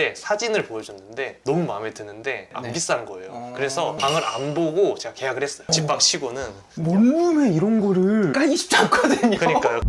네, 사진을 보여줬는데 너무 마음에 드는데 안 네. 비싼 거예요. 어. 그래서 방을 안 보고 제가 계약을 했어요. 집방 치고는. 원룸에 이런 거를 까기 쉽지 않거든요. 그러니까요.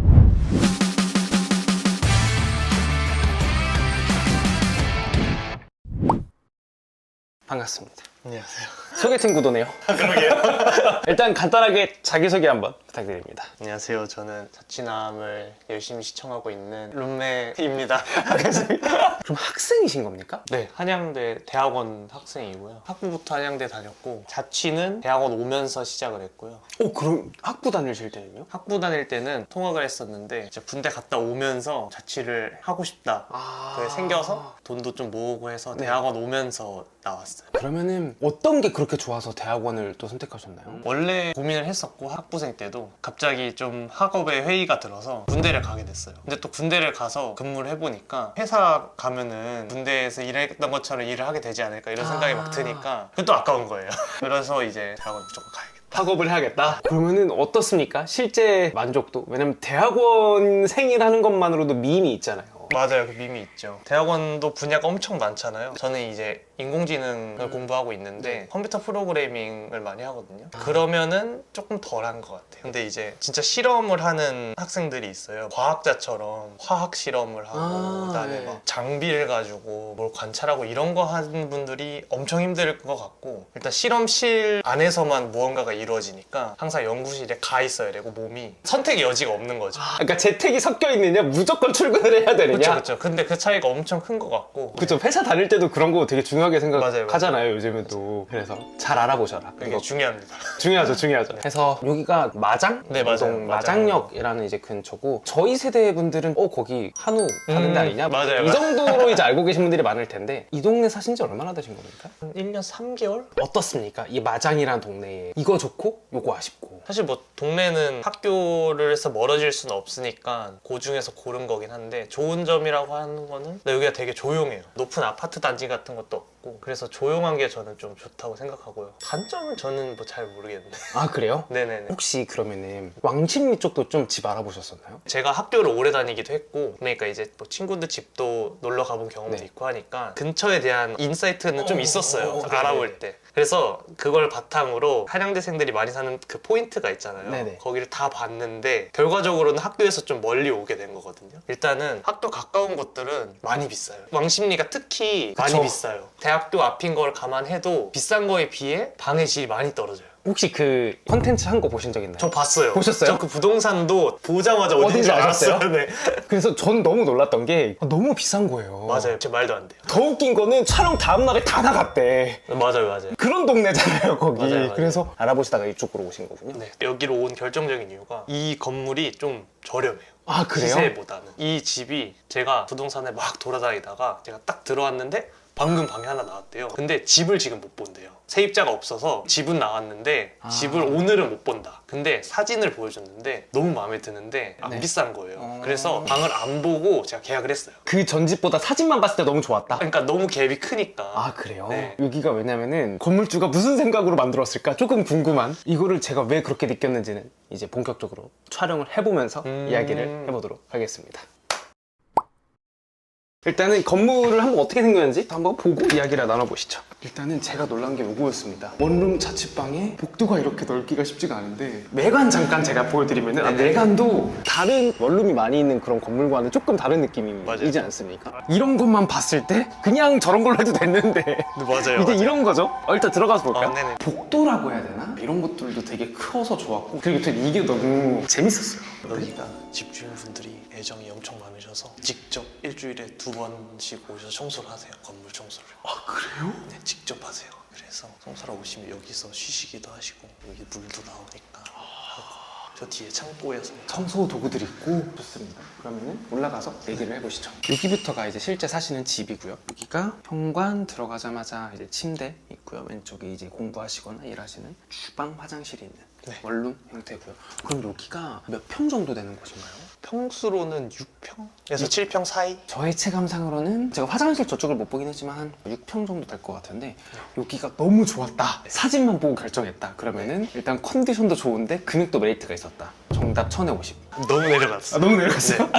반갑습니다. 안녕하세요. 소개팅 구도네요. 일단 간단하게 자기소개 한번 부탁드립니다. 안녕하세요. 저는 자취남을 열심히 시청하고 있는 룸메입니다. 그럼 학생이신 겁니까? 네, 한양대 대학원 학생이고요. 학부부터 한양대 다녔고 자취는 대학원 오면서 시작을 했고요. 어, 그럼 학부 다니실 때는요? 학부 다닐 때는 통학을 했었는데 이제 군대 갔다 오면서 자취를 하고 싶다. 아. 그게 생겨서 돈도 좀 모으고 해서 네. 대학원 오면서 나왔어요. 그러면은 어떤 게 그렇게 좋아서 대학원을 또 선택하셨나요? 원래 고민을 했었고 학부생 때도 갑자기 좀 학업에 회의가 들어서 군대를 가게 됐어요. 근데 또 군대를 가서 근무를 해보니까 회사 가면은 군대에서 일했던 것처럼 일을 하게 되지 않을까 이런 생각이 아. 막 드니까 그것도 아까운 거예요. 그래서 이제 대학원 무조건 가야겠다. 학업을 해야겠다. 그러면은 어떻습니까? 실제 만족도? 왜냐면 대학원생이라는 것만으로도 미임이 있잖아요. 맞아요. 그 밈이 있죠. 대학원도 분야가 엄청 많잖아요. 저는 이제 인공지능을 공부하고 있는데 컴퓨터 프로그래밍을 많이 하거든요. 그러면은 조금 덜한 것 같아요. 근데 이제 진짜 실험을 하는 학생들이 있어요. 과학자처럼 화학 실험을 하고 아, 그다음에 네. 막 장비를 가지고 뭘 관찰하고 이런 거 하는 분들이 엄청 힘들 것 같고 일단 실험실 안에서만 무언가가 이루어지니까 항상 연구실에 가 있어야 되고 몸이 선택의 여지가 없는 거죠. 그러니까 재택이 섞여 있느냐, 무조건 출근을 해야 되느냐. 그렇죠, 그렇죠. 근데 그 차이가 엄청 큰 것 같고 그쵸 회사 다닐 때도 그런 거 되게 중요하게 생각하잖아요 맞아요, 요즘은 또 그래서 잘 알아보셔라 되게 이거 중요합니다. 중요하죠 중요하죠 그래서 여기가 마장? 네, 맞아요. 맞아요. 마장역이라는 이제 근처고 저희 세대 분들은 어 거기 한우 하는 음, 데 아니냐 맞아요, 이. 정도로 이제 알고 계신 분들이 많을 텐데 이 동네 사신 지 얼마나 되신 겁니까? 한 1년 3개월? 어떻습니까? 이 마장이라는 동네에 이거 좋고 요거 아쉽고 사실 뭐 동네는 학교를 해서 멀어질 수는 없으니까 그 중에서 고른 거긴 한데 좋은 점이라고 하는 거는 근데 여기가 되게 조용해요. 높은 아파트 단지 같은 것도 없고 그래서 조용한 게 저는 좀 좋다고 생각하고요. 단점은 저는 뭐 잘 모르겠는데. 아 그래요? 네네네. 혹시 그러면은 왕십리 쪽도 좀 집 알아보셨었나요? 제가 학교를 오래 다니기도 했고 그러니까 이제 뭐 친구들 집도 놀러 가본 경험도 네. 있고 하니까 근처에 대한 인사이트는 좀 어, 있었어요 어, 어, 네네. 알아볼 때 그래서 그걸 바탕으로 한양대생들이 많이 사는 그 포인트가 있잖아요 네네. 거기를 다 봤는데 결과적으로는 학교에서 좀 멀리 오게 된 거거든요 일단은 학교 가까운 곳들은 많이 비싸요 왕십리가 특히 많이 그쵸. 비싸요 대학교 앞인 걸 감안해도 비싼 거에 비해 방의 질이 많이 떨어져요 혹시 그 컨텐츠 한 거 보신 적 있나요? 저 봤어요 보셨어요? 저 그 부동산도 보자마자 어딘지 어딘지 아셨어요? 알았어요 네. 그래서 전 너무 놀랐던 게 너무 비싼 거예요 맞아요. 제 말도 안 돼요. 더 웃긴 거는 촬영 다음 날에 다 나갔대. 맞아요, 맞아요. 그런 동네잖아요, 거기. 맞아요, 맞아요. 그래서 알아보시다가 이쪽으로 오신 거군요. 네, 여기로 온 결정적인 이유가 이 건물이 좀 저렴해요. 아, 그래요? 시세보다는. 이 집이 제가 부동산에 막 돌아다니다가 제가 딱 들어왔는데 방금 방이 하나 나왔대요. 근데 집을 지금 못 본대요. 세입자가 없어서 집은 나왔는데 아. 집을 오늘은 못 본다. 근데 사진을 보여줬는데 너무 마음에 드는데 안 네. 비싼 거예요. 어. 그래서 방을 안 보고 제가 계약을 했어요. 그 전집보다 사진만 봤을 때 너무 좋았다. 그러니까 너무 갭이 크니까. 아, 그래요? 네. 여기가 왜냐면은 건물주가 무슨 생각으로 만들었을까 조금 궁금한 이거를 제가 왜 그렇게 느꼈는지는 이제 본격적으로 촬영을 해보면서 음. 이야기를 해보도록 하겠습니다. 일단은 건물을 한번 어떻게 생겼는지 한번 보고 이야기를 나눠보시죠. 일단은 제가 놀란 게 요거였습니다. 원룸 자취방에 복도가 이렇게 넓기가 쉽지가 않은데 외관 잠깐 제가 보여드리면 은 아, 외관도 다른 원룸이 많이 있는 그런 건물과는 조금 다른 느낌이지. 않습니까? 이런 것만 봤을 때 그냥 저런 걸로 해도 됐는데 네, 맞아요. 이제 맞아요. 이런 거죠? 어, 일단 들어가서 볼까요? 아, 네네. 복도라고 해야 되나? 이런 것들도 되게 커서 좋았고 그리고 또 이게 너무 재밌었어요. 여기가 집주인 분들이 애정이 엄청 많으셔서 직접 일주일에 두 번씩 오셔서 청소를 하세요 건물 청소를 아 그래요? 네 직접 하세요 그래서 청소하러 오시면 여기서 쉬시기도 하시고 여기 물도 나오니까 하고 저 뒤에 창고에서 청소 도구들이 있고 좋습니다. 그러면은 올라가서 얘기를 해보시죠. 여기부터가 이제 실제 사시는 집이고요. 여기가 현관 들어가자마자 이제 침대 있고요. 왼쪽에 이제 공부하시거나 일하시는 주방 화장실이 있는 네. 원룸 형태고요. 그럼 여기가 몇 평 정도 되는 곳인가요? 평수로는 6평에서 7평 사이? 저의 체감상으로는 제가 화장실 저쪽을 못 보긴 했지만 한 6평 정도 될 것 같은데 여기가 너무 좋았다. 사진만 보고 결정했다. 그러면은 일단 컨디션도 좋은데 금액도 메리트가 있었다. 정답 1050 너무 내려갔어. 아, 너무 내려갔어요?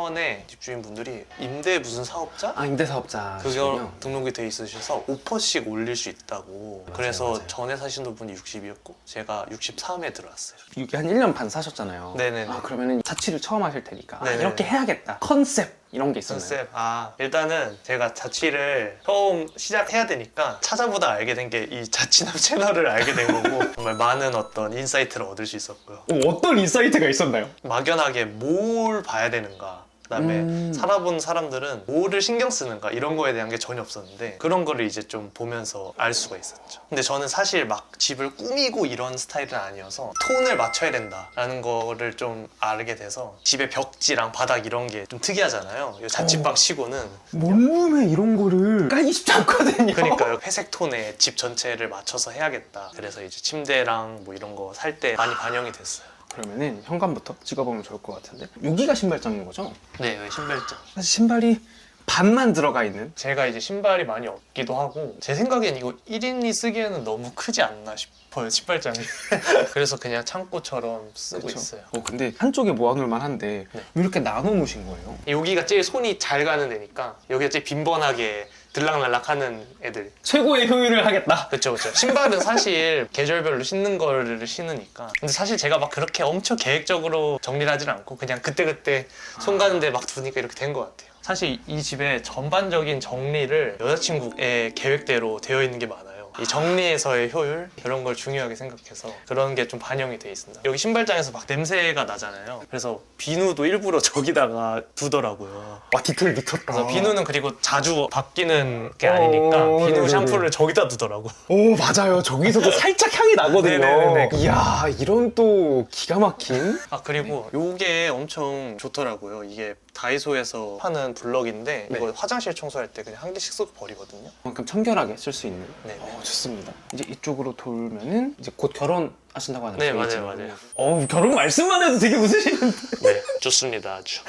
천에 집주인 분들이 임대 무슨 사업자? 아 임대사업자. 그거 등록이 돼 있으셔서 5%씩 올릴 수 있다고 맞아요, 그래서 맞아요. 전에 사시는 분이 60이었고 제가 63에 들어왔어요 이게 한 1년 반 사셨잖아요. 네네네. 아 그러면은 자취를 처음 하실 테니까 아, 네네네. 이렇게 해야겠다. 컨셉 이런 게 있었나요? 컨셉 아 일단은 제가 자취를 처음 시작해야 되니까 찾아보다 알게 된 게 이 자취남 채널을 알게 된 거고 정말 많은 어떤 인사이트를 얻을 수 있었고요 어, 어떤 인사이트가 있었나요? 막연하게 뭘 봐야 되는가 그다음에 음. 살아본 사람들은 뭐를 신경 쓰는가 이런 거에 대한 게 전혀 없었는데 그런 거를 이제 좀 보면서 알 수가 있었죠. 근데 저는 사실 막 집을 꾸미고 이런 스타일은 아니어서 톤을 맞춰야 된다라는 거를 좀 알게 돼서 집의 벽지랑 바닥 이런 게 좀 특이하잖아요. 이 자취방 치고는 원룸에 이런 거를 까기 쉽지 않거든요. 그러니까요 회색 톤에 집 전체를 맞춰서 해야겠다. 그래서 이제 침대랑 뭐 이런 거 살 때 많이 반영이 됐어요. 그러면은 현관부터 찍어보면 좋을 것 같은데 여기가 신발장인 거죠? 네, 여기 신발장. 사실 신발이 반만 들어가 있는 제가 이제 신발이 많이 없기도 하고 제 생각엔 이거 1인이 쓰기에는 너무 크지 않나 싶어요 신발장이 그래서 그냥 창고처럼 쓰고 그쵸? 있어요 어 근데 한쪽에 모아놓을 만한데 네. 왜 이렇게 나눠 놓으신 거예요? 여기가 제일 손이 잘 가는 데니까 여기가 제일 빈번하게 들락날락하는 애들. 최고의 효율을 하겠다. 그쵸 그쵸. 신발은 사실 계절별로 신는 거를 신으니까. 근데 사실 제가 막 그렇게 엄청 계획적으로 정리를 하진 않고 그냥 그때그때 손 가는 데 막 두니까 이렇게 된 것 같아요. 사실 이 집의 전반적인 정리를 여자친구의 계획대로 되어 있는 게 많아요 이 정리에서의 효율 그런 걸 중요하게 생각해서 그런 게 좀 반영이 돼 있습니다 여기 신발장에서 막 냄새가 나잖아요 그래서 비누도 일부러 저기다가 두더라고요 와 디테일 미쳤다. 그래서 비누는 그리고 자주 바뀌는 게 아니니까 어, 비누 네네네. 샴푸를 저기다 두더라고 오 맞아요. 저기서도 살짝 향이 나거든요. 네네네네. 이야 이런 또 기가 막힌. 아 그리고 요게 엄청 좋더라고요. 이게 다이소에서 파는 블럭인데 네. 이거 화장실 청소할 때 그냥 한 개씩 쓰고 버리거든요. 그만큼 청결하게 쓸 수 있는. 네. 어 좋습니다. 이제 이쪽으로 돌면은 이제 곧 결혼하신다고 하는데. 네, 맞아요. 맞아요. 어 결혼 말씀만 해도 되게 웃으시는데. 네, 좋습니다. 아주.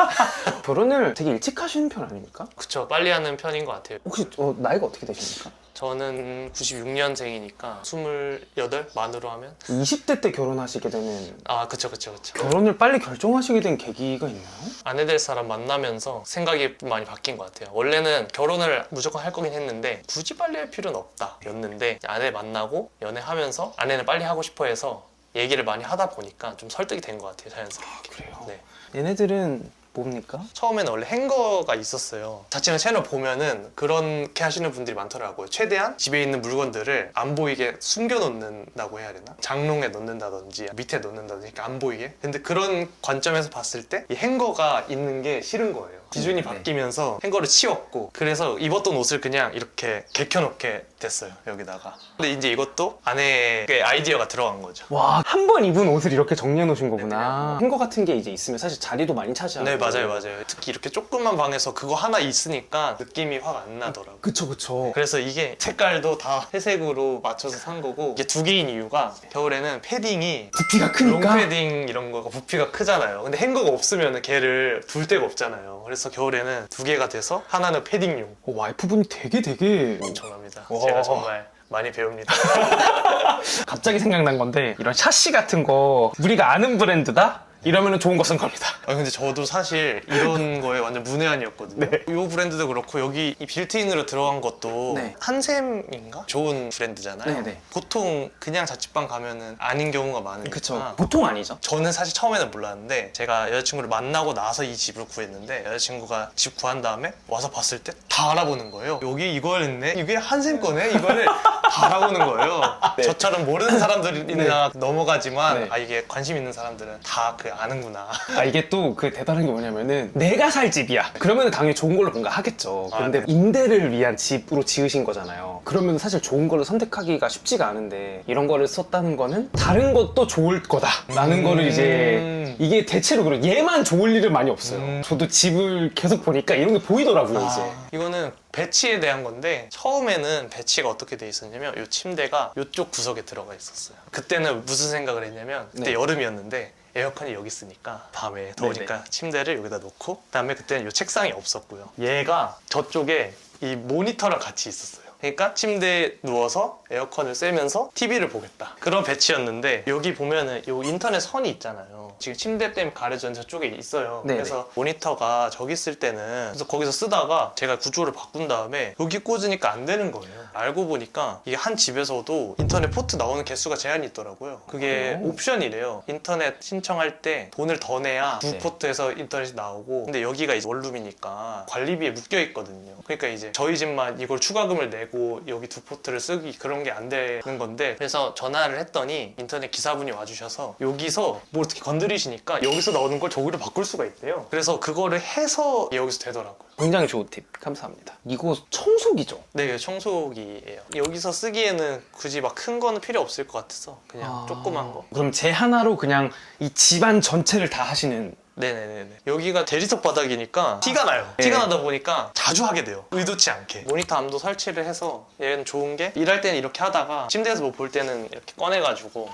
결혼을 되게 일찍 하시는 편 아닙니까? 그쵸, 빨리 하는 편인 것 같아요. 혹시 어, 나이가 어떻게 되십니까? 저는 96년생이니까 28 만으로 하면 20대 때 결혼하시게 되면 아 그쵸 그쵸 그쵸. 결혼을 빨리 결정하시게 된 계기가 있나요? 아내 될 사람 만나면서 생각이 많이 바뀐 것 같아요. 원래는 결혼을 무조건 할 거긴 했는데 굳이 빨리 할 필요는 없다 였는데 아내 만나고 연애하면서 아내는 빨리 하고 싶어 해서 얘기를 많이 하다 보니까 좀 설득이 된 것 같아요 자연스럽게. 그래요. 네. 얘네들은 뭡니까? 처음에는 원래 행거가 있었어요. 자취방 채널 보면은 그렇게 하시는 분들이 많더라고요. 최대한 집에 있는 물건들을 안 보이게 숨겨놓는다고 해야 되나? 장롱에 넣는다든지 밑에 넣는다든지 안 보이게. 근데 그런 관점에서 봤을 때 이 행거가 있는 게 싫은 거예요. 기준이 네. 바뀌면서 행거를 치웠고 그래서 입었던 옷을 그냥 이렇게 개켜놓게 됐어요 여기다가 근데 이제 이것도 아내의 아이디어가 들어간 거죠 와, 한 번 입은 옷을 이렇게 정리해 놓으신 네, 거구나. 행거 같은 게 이제 있으면 사실 자리도 많이 차지하고. 네 맞아요 맞아요 특히 이렇게 조그만 방에서 그거 하나 있으니까 느낌이 확 안 나더라고요 그쵸, 그쵸. 그래서 이게 색깔도 다 회색으로 맞춰서 산 거고 이게 두 개인 이유가 겨울에는 패딩이 부피가 크니까. 롱패딩 이런 거가 부피가 크잖아요 근데 행거가 없으면 걔를 둘 데가 없잖아요 그래서 겨울에는 두 개가 돼서 하나는 패딩용 어, 와이프분이 되게 되게 엄청납니다 와. 제가 정말 많이 배웁니다 갑자기 생각난 건데 이런 샤시 같은 거 우리가 아는 브랜드다? 이러면 좋은 거 쓴 겁니다. 아 근데 저도 사실 이런 거에 완전 문외한이었거든요. 네. 이 브랜드도 그렇고 여기 이 빌트인으로 들어간 것도 네. 한샘인가? 좋은 브랜드잖아요. 네, 네. 보통 그냥 자취방 가면은 아닌 경우가 많으니까. 그쵸. 보통 아니죠. 저는 사실 처음에는 몰랐는데 제가 여자친구를 만나고 나서 이 집을 구했는데 여자친구가 집 구한 다음에 와서 봤을 때 다 알아보는 거예요. 여기 이거였네? 이게 한샘 거네? 이거를 다 알아보는 거예요. 네. 저처럼 모르는 사람들이나 넘어가지만 네. 아 이게 관심 있는 사람들은 다 그 아는구나. 아 이게 또 그 대단한 게 뭐냐면은 내가 살 집이야. 그러면 당연히 좋은 걸로 뭔가 하겠죠. 아, 근데 네. 임대를 위한 집으로 지으신 거잖아요. 그러면 사실 좋은 걸로 선택하기가 쉽지가 않은데 이런 거를 썼다는 거는 다른 것도 좋을 거다라는 음. 거를 이제 이게 대체로 그래 얘만 좋을 일은 많이 없어요. 음. 저도 집을 계속 보니까 이런 게 보이더라고요 이제. 아, 이거는 배치에 대한 건데 처음에는 배치가 어떻게 돼 있었냐면 이 침대가 이쪽 구석에 들어가 있었어요. 그때는 무슨 생각을 했냐면 그때 네. 여름이었는데 에어컨이 여기 있으니까 밤에 더우니까 침대를 여기다 놓고 그다음에 그때는 이 책상이 없었고요. 얘가 저쪽에 이 모니터랑 같이 있었어요. 그러니까 침대에 누워서 에어컨을 쐬면서 TV를 보겠다. 그런 배치였는데 여기 보면은 요 인터넷 선이 있잖아요. 지금 침대 때문에 가려져 저쪽에 있어요. 네네. 그래서 모니터가 저기 쓸 때는 그래서 거기서 쓰다가 제가 구조를 바꾼 다음에 여기 꽂으니까 안 되는 거예요. 알고 보니까 이게 한 집에서도 인터넷 포트 나오는 개수가 제한이 있더라고요. 그게 오. 옵션이래요. 인터넷 신청할 때 돈을 더 내야 두 네. 포트에서 인터넷이 나오고 근데 여기가 이제 원룸이니까 관리비에 묶여 있거든요. 그러니까 이제 저희 집만 이걸 추가금을 내고 여기 두 포트를 쓰기 그런 게 안 되는 건데 그래서 전화를 했더니 인터넷 기사분이 와주셔서 여기서 뭐 어떻게 건드리시니까 여기서 나오는 걸 저기로 바꿀 수가 있대요. 그래서 그거를 해서 여기서 되더라고요. 굉장히 좋은 팁 감사합니다. 이거 청소기죠? 네, 청소기예요. 여기서 쓰기에는 굳이 막 큰 거는 필요 없을 것 같아서 그냥 아. 조그만 거. 그럼 제 하나로 그냥 이 집안 전체를 다 하시는 네네네네. 여기가 대리석 바닥이니까 티가 나요. 네. 티가 나다 보니까 자주 하게 돼요. 의도치 않게. 모니터 암도 설치를 해서 얘는 좋은 게 일할 때는 이렇게 하다가 침대에서 뭐 볼 때는 이렇게 꺼내가지고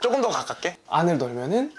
조금 더 가깝게 안을 넣으면은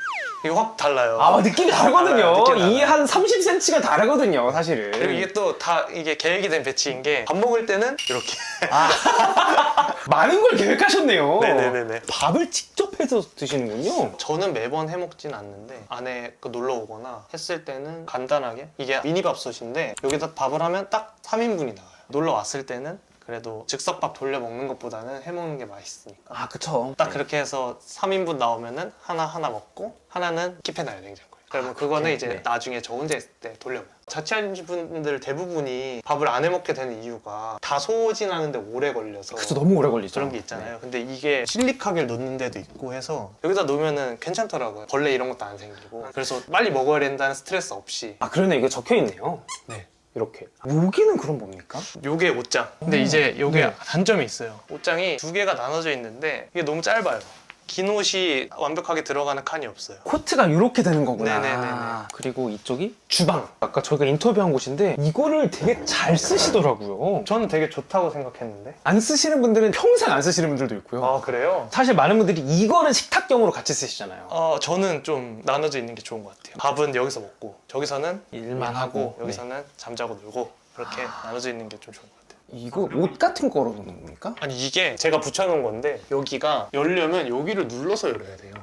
이거 확 달라요. 아 느낌이 다르거든요. 달라요. 느낌이 달라요. 이게 한 30cm가 다르거든요, 사실은. 그리고 이게 또 다 이게 계획이 된 배치인 게 밥 먹을 때는 이렇게. 많은 걸 계획하셨네요. 네네네네. 밥을 직접 해서 드시는군요. 저는 매번 해 먹진 않는데 안에 그 놀러 오거나 했을 때는 간단하게 이게 미니 밥솥인데 여기다 밥을 하면 딱 3인분이 나와요. 놀러 왔을 때는 그래도 즉석밥 돌려 먹는 것보다는 해 먹는 게 맛있으니까. 아 그쵸. 딱 그렇게 해서 3인분 나오면은 하나 하나 먹고 하나는 킵해놔요 냉장고에. 그러면 아, 그거는 그렇게? 이제 네. 나중에 저 혼자 있을 때 돌려 먹어요. 자취하는 분들 대부분이 밥을 안 해 먹게 되는 이유가 다 소진하는데 오래 걸려서 그쵸 너무 오래 걸리죠. 그런 게 있잖아요. 근데 이게 실리카게를 넣는 데도 있고 해서 여기다 놓으면은 괜찮더라고요. 벌레 이런 것도 안 생기고. 그래서 빨리 먹어야 된다는 스트레스 없이. 아 그러네 이거 적혀 있네요. 네. 이렇게. 여기는 그럼 뭡니까? 요게 옷장. 근데 오, 이제 요게 네. 단점이 있어요. 옷장이 두 개가 나눠져 있는데 이게 너무 짧아요. 긴 옷이 완벽하게 들어가는 칸이 없어요. 코트가 이렇게 되는 거구나. 네네네네. 그리고 이쪽이 주방. 아까 저희가 인터뷰한 곳인데 이거를 되게 잘 쓰시더라고요. 저는 되게 좋다고 생각했는데. 안 쓰시는 분들은 평생 안 쓰시는 분들도 있고요. 아 그래요? 사실 많은 분들이 이거를 식탁경으로 같이 쓰시잖아요. 어 저는 좀 나눠져 있는 게 좋은 것 같아요. 밥은 여기서 먹고 저기서는 일만 하고 네. 여기서는 잠자고 놀고 그렇게 나눠져 있는 게 좀 좋은 것 같아요. 이거 옷 같은 거로 놓는 겁니까? 아니 이게 제가 붙여놓은 건데 여기가 열려면 여기를 눌러서 열어야 돼요.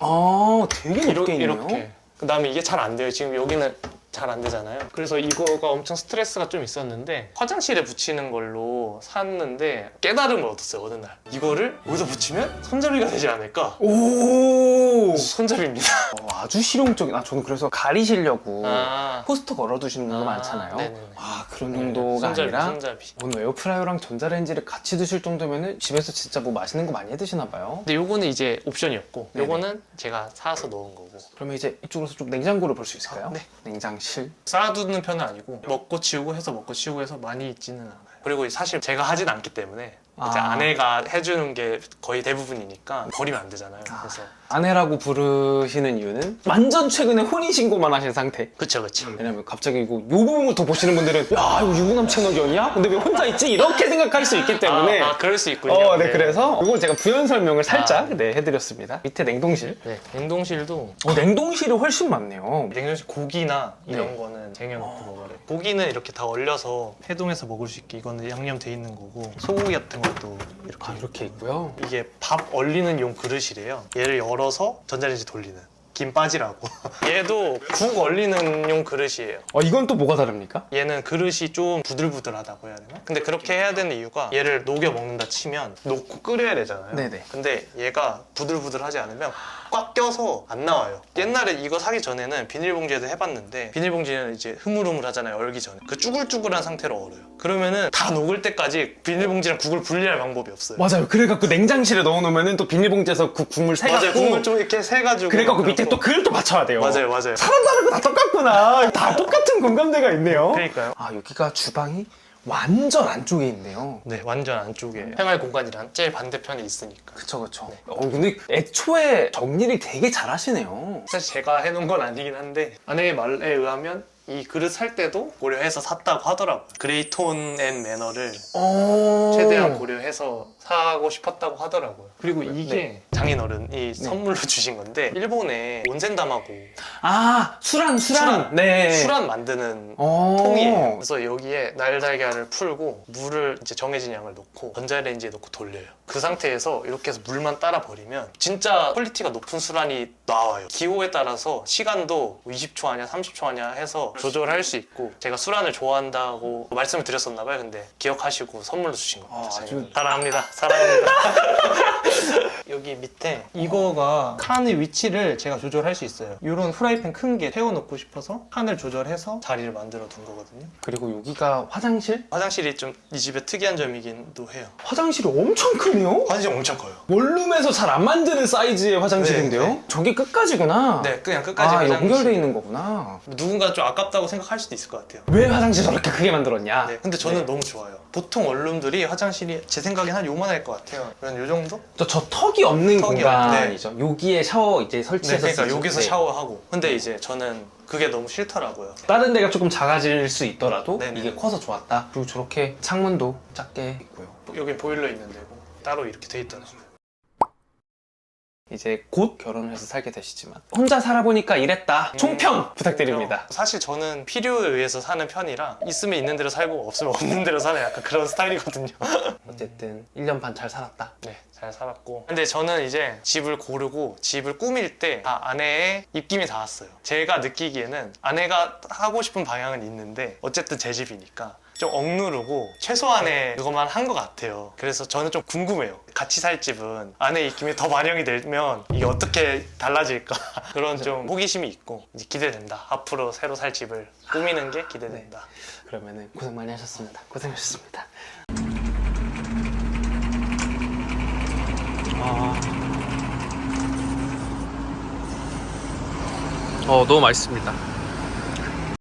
아, 되게 이렇- 높게 있네요. 이렇게. 그다음에 이게 잘 안 돼요. 지금 여기는 잘 안 되잖아요. 그래서 이거가 엄청 스트레스가 좀 있었는데 화장실에 붙이는 걸로 샀는데 깨달음을 얻었어요 어느 날. 이거를 여기다 붙이면 손잡이가 되지 않을까? 오, 손잡이입니다. 어, 아주 실용적인. 아, 저는 그래서 가리시려고 아, 포스터 걸어두시는 분도 아, 많잖아요. 네네네. 아, 그런 정도가 손잡이, 아니라 손잡이. 오늘 에어프라이어랑 전자레인지를 같이 드실 정도면은 집에서 진짜 뭐 맛있는 거 많이 해 드시나 봐요. 근데 요거는 이제 옵션이었고 네네. 요거는 제가 사서 넣은 거고 그러면 이제 이쪽으로서 좀 냉장고를 볼 수 있을까요? 아, 네. 냉장 실. 쌓아두는 편은 아니고 먹고 치우고 해서 먹고 치우고 해서 많이 있지는 않아요. 그리고 사실 제가 하진 않기 때문에 이제 아. 아내가 해주는 게 거의 대부분이니까 버리면 안 되잖아요. 그래서 아내라고 부르시는 이유는 완전 최근에 혼인신고만 하신 상태. 그쵸 그쵸. 왜냐면 갑자기 이거 요 부분부터 보시는 분들은 야 이거 유부남 채널이었냐? 근데 왜 혼자 있지? 이렇게 생각할 수 있기 때문에 아, 아, 그럴 수 있군요. 어, 네, 그래서 이걸 제가 부연 설명을 살짝 아. 네, 해드렸습니다. 밑에 냉동실. 네, 냉동실도 어, 냉동실이 훨씬 많네요. 냉동실 고기나 이런 네. 거는 쟁여놓고 먹어요. 고기는 이렇게 다 얼려서 해동해서 먹을 수 있게 이거는 양념 돼 있는 거고 소고기 같은 것도 이렇게 아, 이렇게 있고요. 이게 밥 얼리는 용 그릇이래요. 얘를 열어 서 전자레인지 돌리는. 김 빠지라고. 얘도 국 얼리는 용 그릇이에요. 어, 이건 또 뭐가 다릅니까? 얘는 그릇이 좀 부들부들하다고 해야 되나? 근데 그렇게 해야 되는 이유가 얘를 녹여 먹는다 치면 놓고 끓여야 되잖아요. 네네. 근데 얘가 부들부들하지 않으면 꽉 껴서 안 나와요. 옛날에 이거 사기 전에는 비닐봉지에도 해봤는데 비닐봉지는 이제 흐물흐물 하잖아요. 얼기 전에. 그 쭈글쭈글한 상태로 얼어요. 그러면은 다 녹을 때까지 비닐봉지랑 국을 분리할 방법이 없어요. 맞아요. 그래갖고 냉장실에 넣어놓으면은 또 비닐봉지에서 그 국물 맞아요. 새갖고 국물 좀 이렇게 새가지고. 그래갖고 밑에. 또 그걸 또 맞춰야 돼요. 맞아요, 맞아요. 사람 다르고 다 똑같구나. 다 똑같은 공감대가 있네요. 그러니까요. 아 여기가 주방이 완전 안쪽에 있네요. 네, 완전 안쪽에 생활 공간이랑 제일 반대편에 있으니까. 그쵸 그쵸. 네. 어 근데 애초에 정리를 되게 잘하시네요. 사실 제가 해놓은 건 아니긴 한데 아내의 말에 의하면 이 그릇 살 때도 고려해서 샀다고 하더라고요. 그레이톤 앤 매너를 어... 최대한 고려해서 사고 싶었다고 하더라고요. 그리고 이게 네. 장인어른이 선물로 주신 건데 일본에 온센담하고 아 수란 수란. 수란. 네. 수란 만드는 어. 통이에요. 그래서 여기에 날달걀을 풀고 물을 이제 정해진 양을 넣고 전자레인지에 넣고 돌려요. 그 상태에서 이렇게 해서 물만 따라 버리면 진짜 퀄리티가 높은 수란이 나와요. 기호에 따라서 시간도 20초 하냐 30초 하냐 해서 조절할 수 있고 제가 수란을 좋아한다고 말씀을 드렸었나 봐요. 근데 기억하시고 선물로 주신 겁니다. 아, 아주- 사랑합니다. 사랑합니다. 여기 밑에 이거가 칸의 위치를 제가 조절할 수 있어요. 이런 프라이팬 큰게 태워놓고 싶어서 칸을 조절해서 자리를 만들어 둔 거거든요. 그리고 여기가 화장실? 화장실이 좀 이 집의 특이한 점이긴 도 해요. 화장실이 엄청 크네요. 화장실 엄청 커요. 원룸에서 잘 안 만드는 사이즈의 화장실인데요. 네, 네. 저게 끝까지구나. 네, 그냥 끝까지 아 화장실. 연결돼 있는 거구나. 누군가 좀 아깝다고 생각할 수도 있을 것 같아요. 왜 화장실 저렇게 크게 만들었냐? 네, 근데 저는 너무 좋아요. 보통 원룸들이 화장실이 제 생각엔 한 요만할 것 같아요. 한요 정도? 저, 저 턱이 없는 턱이 공간이죠. 여기에 샤워 이제 네, 설치해서 그러니까 쓰죠. 여기서 네. 샤워하고. 근데 이제 저는 그게 너무 싫더라고요. 다른 데가 조금 작아질 수 있더라도 네네. 이게 커서 좋았다. 그리고 저렇게 창문도 작게 있고요. 여기 보일러 있는 데고 따로 이렇게 돼 있더라고요. 이제 곧 결혼을 해서 살게 되시지만 혼자 살아보니까 이랬다. 총평 음, 부탁드립니다. 사실 저는 필요에 의해서 사는 편이라 있으면 있는 대로 살고 없으면 없는 대로 사는 약간 그런 스타일이거든요. 어쨌든 1년 반 잘 살았다. 네, 잘 살았고. 근데 저는 이제 집을 고르고 집을 꾸밀 때 다 아내의 입김이 닿았어요. 제가 느끼기에는 아내가 하고 싶은 방향은 있는데 어쨌든 제 집이니까 좀 억누르고 최소한의 그것만 한 것 같아요. 그래서 저는 좀 궁금해요. 같이 살 집은 아내의 입김이 더 반영이 되면 이게 어떻게 달라질까 그런 좀 호기심이 있고 이제 기대된다. 앞으로 새로 살 집을 꾸미는 게 기대된다. 그러면은 고생 많이 하셨습니다. 고생하셨습니다. 어, 너무 맛있습니다.